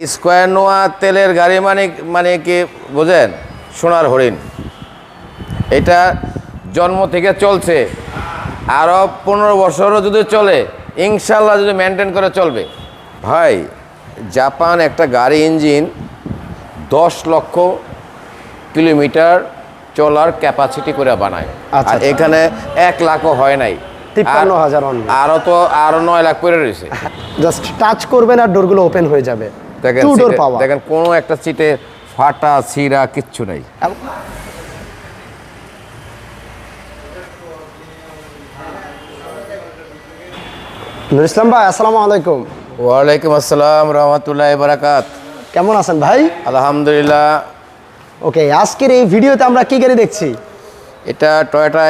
Square নোয়া তেলের গাড়ি মানে মানে কি বোঝেন? সোনার হরিণ। এটা জন্ম থেকে চলছে। আরও পনেরো বছরও যদি চলে ইনশাল্লাহ যদি মেনটেন করে চলবে। ভাই জাপান একটা গাড়ি ইঞ্জিন দশ লক্ষ কিলোমিটার চলার ক্যাপাসিটি করে বানায়। আচ্ছা, আর আচ্ছা। এখানে এক লাখও হয় নাই। তিপ্পান্ন হাজার। আরও তো আরও নয় লাখ করে রয়েছে। জাস্ট টাচ করবেন আর ডোরগুলো ওপেন হয়ে যাবে। দেখেন দেখেন কোনো একটা সিটে ফাটা ছিঁড়া কিচ্ছু নাই। নুর ইসলাম ভাই আসসালামু আলাইকুম। ওয়ালাইকুম আসসালাম রহমতুল্লাহ বারাকাত। কেমন আছেন ভাই? আলহামদুলিল্লাহ। ওকে আজকের এই ভিডিওতে আমরা কি গাড়ি দেখছি? এটা টয়োটা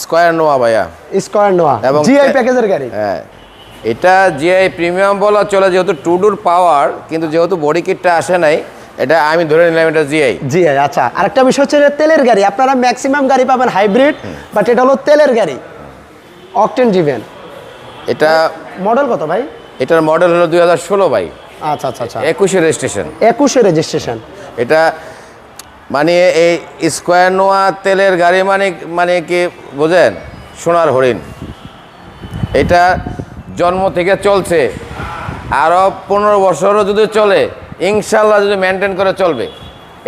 স্কোয়ার নোয়া ভাইয়া। স্কয়ার নোয়া এবং জিআই প্যাকেজের গাড়ি। হ্যাঁ। এটা জিআই প্রিমিয়াম বলা চলে যেহেতু টুডুর পাওয়ার কিন্তু যেহেতু বডি কিটটা আসে নাই এটা আমি ধরে নিলাম এটা জিআই জিআই আচ্ছা। আরেকটা বিষয় হচ্ছে তেলের গাড়ি আপনারা ম্যাক্সিমাম গাড়ি পাবেন হাইব্রিড বাট এটা হলো তেলের গাড়ি অকটেন ডিভেন এটা মডেল কত ভাই? এটার মডেল হলো দুই হাজার ষোলো বাই আচ্ছা আচ্ছা আচ্ছা। একুশে রেজিস্ট্রেশন একুশে রেজিস্ট্রেশন এটা মানে এই স্কোয়ার নোয়া তেলের গাড়ি মানে মানে কি বোঝেন? সোনার হরিণ। এটা জন্ম থেকে চলছে। আরও পনেরো বছরও যদি চলে ইনশাল্লাহ যদি মেনটেন করে চলবে।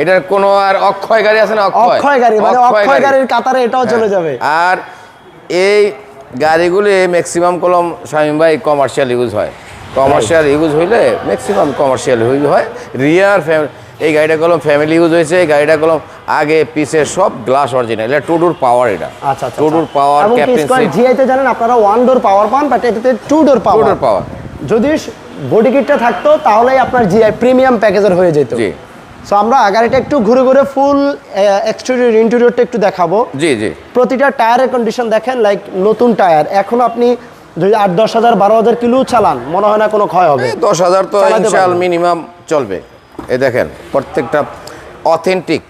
এটার কোনো আর অক্ষয় গাড়ি আছে না অক্ষয়? গাড়ি মানে অক্ষয় গাড়ির কাতারে এটাও চলে যাবে। আর এই গাড়িগুলি ম্যাক্সিমাম কলম শামীম ভাই কমার্শিয়াল ইউজ হয়। কমার্শিয়াল ইউজ হইলে ম্যাক্সিমাম কমার্শিয়াল ইউজ হয়। রিয়ার এই গাড়িটা কলম ফ্যামিলি ইউজ হয়েছে এই গাড়িটা কলম আগে পিছে সব গ্লাস অরিজিনাল এটা টুডুর পাওয়ার এটা। আচ্ছা আচ্ছা টুডুর পাওয়ার ক্যাপ্টেন জিআইতে জানেন আপনারা ওয়ান ডোর পাওয়ার পান বাট এটাতে টু ডোর পাওয়ার টুডুর পাওয়ার যদি বডি কিটটা থাকতো তাহলেই আপনার জিআই প্রিমিয়াম প্যাকেজের হয়ে যেত। জি। সো আমরা গাড়িটা একটু ঘুরে ঘুরে ফুল এক্সটেরিয়র ইন্টেরিয়রটা একটু দেখাবো। জি জি। প্রতিটা টায়ারের কন্ডিশন দেখেন লাইক নতুন টায়ার এখন আপনি যদি আট দশ হাজার বারো হাজার কিলো চালান মনে হয় না কোনো ক্ষয় হবে। দশ হাজার তো মিনিমাম চলবে। এই দেখেন প্রত্যেকটা অথেন্টিক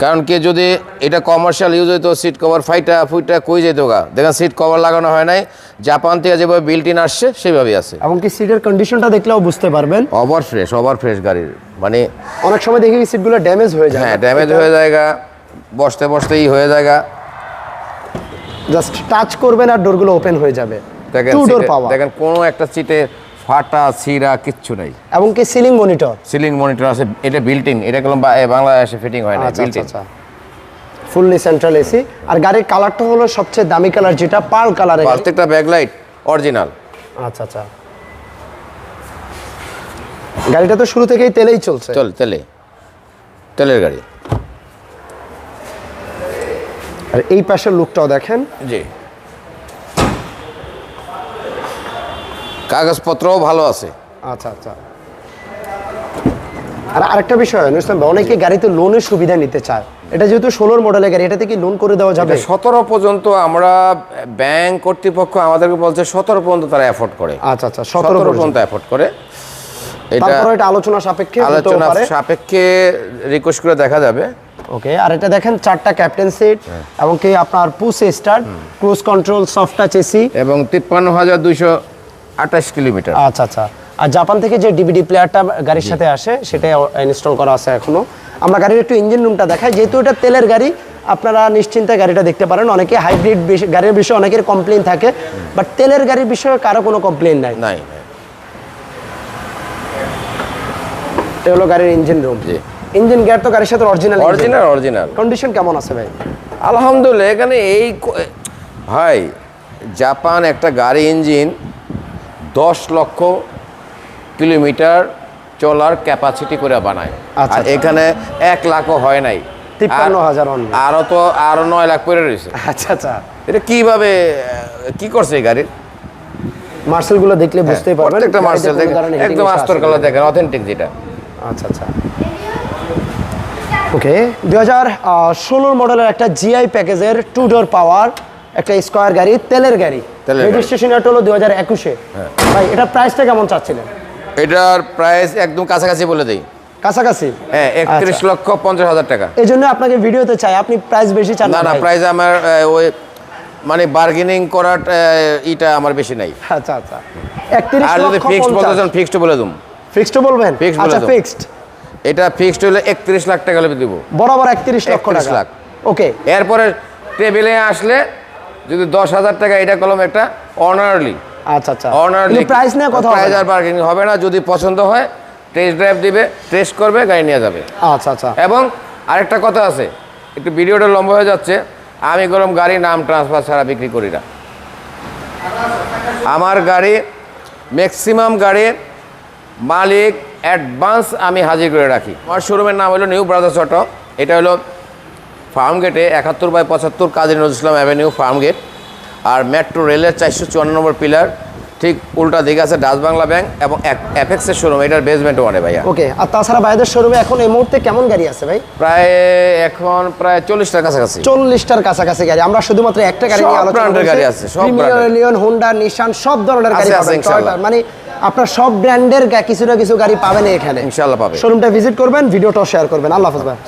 কারণ কি যদি এটা কমার্শিয়াল ইউজ হইতো সিট কভার ফাইটা ফুইটা কই যেত গা? দেখেন সিট কভার লাগানো হয় নাই জাপান থেকে যেভাবে বিল্ট ইন আসছে সেভাবেই আছে। এমনকি সিটের কন্ডিশনটা দেখলেও বুঝতে পারবেন। ওভার ফ্রেশ ওভার ফ্রেশ গাড়ির মানে অনেক সময় দেখি সিটগুলো ড্যামেজ হয়ে যায়। হ্যাঁ ড্যামেজ হয়ে জায়গা বসতে বসতেই হয়ে জায়গা জাস্ট টাচ করবেন আর ডোরগুলো ওপেন হয়ে যাবে। দেখেন দেখেন কোনো একটা সিটে ফাটা ছিঁড়া কিচ্ছু নাই। এবং কি সিলিং মনিটর? সিলিং মনিটর আছে এটা বিল্ট ইন এটা কোনো বাংলাদেশে ফিটিং হয় না আচ্ছা আচ্ছা আচ্ছা। ফুললি সেন্ট্রাল এসি আর গাড়ির কালারটা হলো সবচেয়ে দামি কালার যেটা পার্ল কালারের প্রত্যেকটা ব্যাকলাইট অরিজিনাল আচ্ছা আচ্ছা। গাড়িটা তো শুরু থেকেই তেলেই চলছে। চল তেলে। তেলের গাড়ি। আর এই পাশের লুকটাও দেখেন। জি। কাগজপত্রও ভালো আছে। আচ্ছা আচ্ছা। আর আরেকটা বিষয় ভাই, অনেকে গাড়িতে লোনের সুবিধা নিতে চায়। এটা যেহেতু ষোলোর মডেলের গাড়ি এটাতে কি লোন করে দেওয়া যাবে। সতেরো পর্যন্ত আমরা ব্যাংক কর্তৃপক্ষ আমাদেরকে বলছে সতেরো পর্যন্ত তারা অ্যাফোর্ড করে। আচ্ছা আচ্ছা সতেরো পর্যন্ত। অ্যাফোর্ড করে। এটা এটা আলোচনা সাপেক্ষে আলোচনা সাপেক্ষে রিকোয়েস্ট করে দেখা যাবে। ওকে আর এটা দেখেন চারটা ক্যাপ্টেন সিট। এবং কি আপনার push start cruise control soft touch AC এবং তিপ্পান্ন হাজার দুইশো আঠাশ কিলোমিটার। আচ্ছা আচ্ছা। আর জাপান থেকে যে ডিভিডি প্লেয়ারটা গাড়ির সাথে আসে সেটাই ইনস্টল করা আছে এখনও। আমরা গাড়ির একটু ইঞ্জিন রুমটা দেখাই। যেহেতু এটা তেলের গাড়ি আপনারা নিশ্চিন্তে গাড়িটা দেখতে পারেন। অনেকে হাইব্রিড গাড়ির বিষয়ে অনেকের কমপ্লেন থাকে বাট তেলের গাড়ির বিষয়ে কারও কোনো কমপ্লেন নাই। নাই এটা হলো গাড়ির ইঞ্জিন রুম জি। ইঞ্জিন গিয়ার তো গাড়ির সাথে অরিজিনাল অরিজিনাল অরিজিনাল কন্ডিশন কেমন আছে ভাই? আলহামদুলিল্লাহ এখানে এই ভাই জাপান একটা গাড়ি ইঞ্জিন দশ লক্ষ কিলোমিটার চলার ক্যাপাসিটি করে বানায়। আচ্ছা, আর আচ্ছা। এখানে এক লাখও হয় নাই। তিপ্পান্ন হাজার only। আরও তো আরও নয় লাখ করে রয়েছে। আচ্ছা আচ্ছা। এটা কীভাবে কি করছে এই গাড়ির মার্সেলগুলো দেখলে পারবেন হ্যাঁ, প্রত্যেকটা গাড়িতে মার্সেল একদম আস্তর কালার দেখেন অথেন্টিক যেটা। আচ্ছা আচ্ছা। ওকে দুই হাজার ষোলোর মডেলের একটা জিআই প্যাকেজের টু ডোর পাওয়ার একটা স্কোয়ার গাড়ি তেলের গাড়ি। রেজিস্ট্রেশন এটা হলো দুই হাজার একুশে ভাই এটা প্রাইসটা কেমন চাচ্ছিলেন? এটার প্রাইস একদম কাছাকাছি বলে দেই। কাছাকাছি? হ্যাঁ একত্রিশ আচ্ছা। লক্ষ পঞ্চাশ হাজার টাকা। এই জন্য আপনাকে ভিডিওতে চাই আপনি প্রাইস বেশি চান না না প্রাইস আমার ওই মানে বার্গেনিং করার ইটা আমার বেশি নাই। আচ্ছা আচ্ছা। একত্রিশ লক্ষ ফিক্সড বলতে ফিক্সড বলে দুম ফিক্সড বলবেন? বলে আচ্ছা ফিক্সড এটা ফিক্সড হলে একত্রিশ লাখ টাকা দিব। বরাবর একত্রিশ লক্ষ 31 টাকা। লাখ। ওকে এরপরে টেবিলে আসলে যদি দশ হাজার টাকা এটা কলম একটা অনারলি আচ্ছা আচ্ছা। অনারলি প্রাইস নিয়ে কথা হবে প্রাইস না। আর বার্গেনিং হবে না যদি পছন্দ হয় টেস্ট ড্রাইভ দিবে টেস্ট করবে গাড়ি নিয়ে যাবে। আচ্ছা আচ্ছা। এবং আরেকটা কথা আছে একটু ভিডিওটা লম্বা হয়ে যাচ্ছে আমি গরম গাড়ি নাম ট্রান্সফার ছাড়া বিক্রি করি না। আমার গাড়ি ম্যাক্সিমাম গাড়ির মালিক অ্যাডভান্স আমি হাজির করে রাখি। আমার শোরুমের নাম হলো নিউ ব্রাদার্স অটো এটা হলো ফার্ম গেটে একাত্তর বাই পঁচাত্তর Kazi Nazrul Islam avenue farm gate আর মেট্রো রেলের চারশো চুয়ান্ন নম্বর পিলার ঠিক উল্টা দিকে আছে ডাচ বাংলা ব্যাংক এবং অ্যাপেক্সের শোরুম এটার বেসমেন্ট ওয়ানে ভাইয়া। ওকে আর তাছাড়া ভাইদের শোরুমে এখন এই মুহূর্তে কেমন গাড়ি আছে ভাই? প্রায় এখন প্রায় চল্লিশটার কাছাকাছি। চল্লিশটার কাছাকাছি গাড়ি আমরা শুধুমাত্র একটা গাড়ি নিয়ে আলোচনা এর। গাড়ি আছে, সব এর। লিওন হোন্ডা নিশান সব ধরনের গাড়ি আছে, পাবেন মানে আপনার সব ব্র্যান্ডের কিছু না কিছু গাড়ি পাবেন এখানে। ইনশাআল্লাহ পাবে। শোরুমটা ভিজিট করবেন ভিডিওটাও শেয়ার করবেন। আল্লাহ হাফেজ ভাই।